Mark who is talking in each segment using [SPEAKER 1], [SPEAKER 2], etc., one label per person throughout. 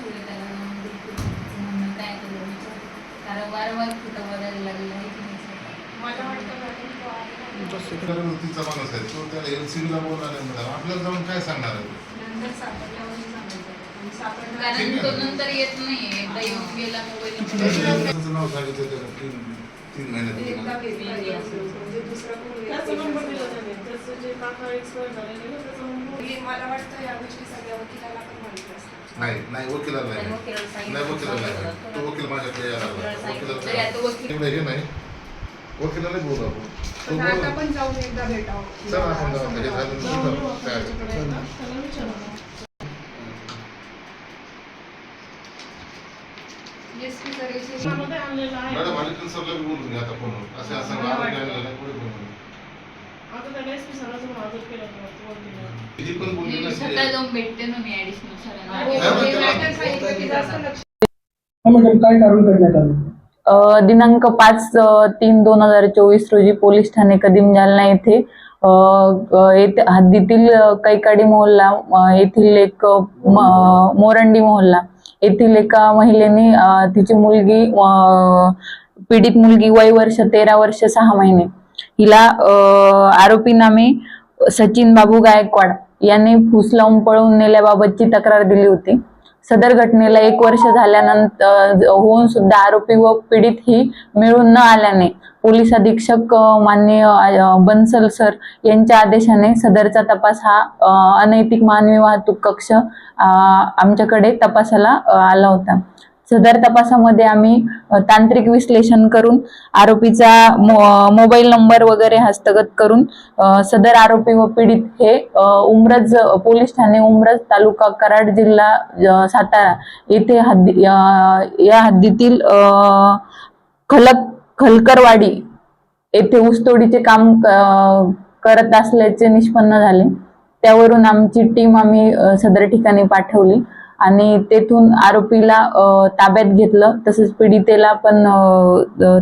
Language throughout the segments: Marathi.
[SPEAKER 1] ठेवलं त्याला म्हणणं काय करू विचार कारण वारंवार खोटं बोलायला लागलं आहे की नाही सर?
[SPEAKER 2] मला वाटतं मॅडम तो आहे ना.
[SPEAKER 3] तर वृत्तीचा माणूस आहे तो त्याला एलसीबीला बोलणार नाही म्हणाला. आपल्याला जाऊन काय सांगणार आहे?
[SPEAKER 2] नंतर सापडल्यावर सांगायचं आणि सापडलं
[SPEAKER 1] कारण तो. नंतर येत नाही एकदा येऊन गेला मोबाईल
[SPEAKER 3] त्याचं नाव सांगितलं त्याला. तीन तीन महिन्यात
[SPEAKER 2] म्हणजे मला वाटतं या गोष्टी सगळ्या वकिलाला पण माहिती असतात.
[SPEAKER 3] नाही नाही वकिलाला नाही.
[SPEAKER 1] नाही, सांगितलं.
[SPEAKER 3] नाही तो वकील माझ्याकडे यायला लागला.
[SPEAKER 1] वकील-
[SPEAKER 3] एवढं हे नाही. वकिलाला बोलू आपण. तो बोलू.
[SPEAKER 2] पण जाऊन एकदा भेटावं.
[SPEAKER 3] चला आपण जाऊ हे झालं
[SPEAKER 4] जाऊन
[SPEAKER 3] नंतर
[SPEAKER 4] आपण
[SPEAKER 3] काय?
[SPEAKER 2] सर
[SPEAKER 3] मॅडम बोलून घ्या आता फोनवर. असं पुढे बोलून
[SPEAKER 4] आता त्याला एसपी सरांसमोर हजर केलं होतं वकिलाने.
[SPEAKER 3] जी पण बोलली
[SPEAKER 1] मी
[SPEAKER 3] ना
[SPEAKER 1] स्वतः
[SPEAKER 3] ती-
[SPEAKER 1] जाऊन भेटते ना मी ऍडिशनल
[SPEAKER 2] हो,
[SPEAKER 1] सरांना
[SPEAKER 2] हे
[SPEAKER 5] हा मॅडम काय कारण करण्यात आलं?
[SPEAKER 6] अ, दिनांक पाच अ, तीन दोन हजार चोवीस रोजी पोलीस ठाणे कदीम जालना येथे अ, अ, येथे हद्दीतील अ, कैकाडी मोहल्ला अ, येथील एक अ, म- मोरंडी मोहल्ला. येथील एका महिलेने अ, तिची मुलगी अ, पीडित मुलगी वय वर्ष तेरा वर्ष सहा महिने. हिला अ, आरोपी नामे सचिन बाबू गायकवाड याने फुस लावून पळवून नेल्याबाबतची तक्रार दिली होती. सदर घटनेला एक वर्ष झाल्यानंतर होऊन सुद्धा आरोपी व पीडित ही मिळून न आल्याने पोलीस अधीक्षक माननीय बन्सल सर यांच्या आदेशाने सदरचा तपास हा अनैतिक मानवी वाहतूक कक्ष आमच्याकडे तपासाला आला होता. सदर तपासामध्ये आम्ही तांत्रिक विश्लेषण करून आरोपीचा मोबाईल नंबर वगैरे हस्तगत करून सदर आरोपी व पीडित हे उमरज पोलीस ठाणे उमरज तालुका कराड जिल्हा सातारा येथे हद्दी या हद्दीतील खलक खलकरवाडी येथे ऊसतोडीचे काम करत असल्याचे निष्पन्न झाले. त्यावरून आमची टीम आम्ही सदर ठिकाणी पाठवली. आणि तेथून आरोपीला ताब्यात घेतलं. तसंच पीडितेला पण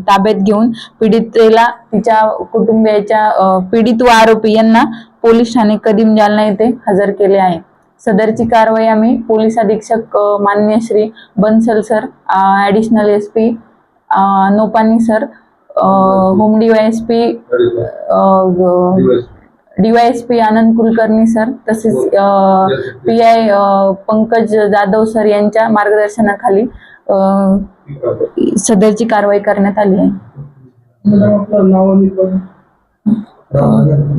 [SPEAKER 6] ताब्यात घेऊन पीडितेला तिच्या कुटुंबियाच्या पीडित व आरोपी यांना पोलीस ठाणे कदीम जालना येथे हजर केले आहे. सदरची कारवाई आम्ही पोलीस अधीक्षक मान्य Shri Bansal sir additional S P Nopani sir home D Y S P DYSP Anand Kulkarni sir तसेच P I Pankaj Jadhav sir यांच्या मार्गदर्शनाखाली सदरची कारवाई करण्यात आली आहे.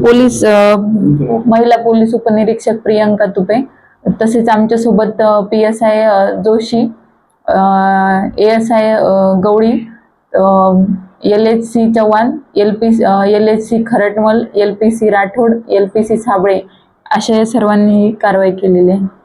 [SPEAKER 6] पोलीस महिला पोलीस उपनिरीक्षक प्रियंका तुपे तसेच आमच्यासोबत P S I Joshi A S I Gavali L H C Chavan L P L H C Kharatmal L P C Rathod L P C Sable अशा या सर्वांनी ही कारवाई केलेली आहे.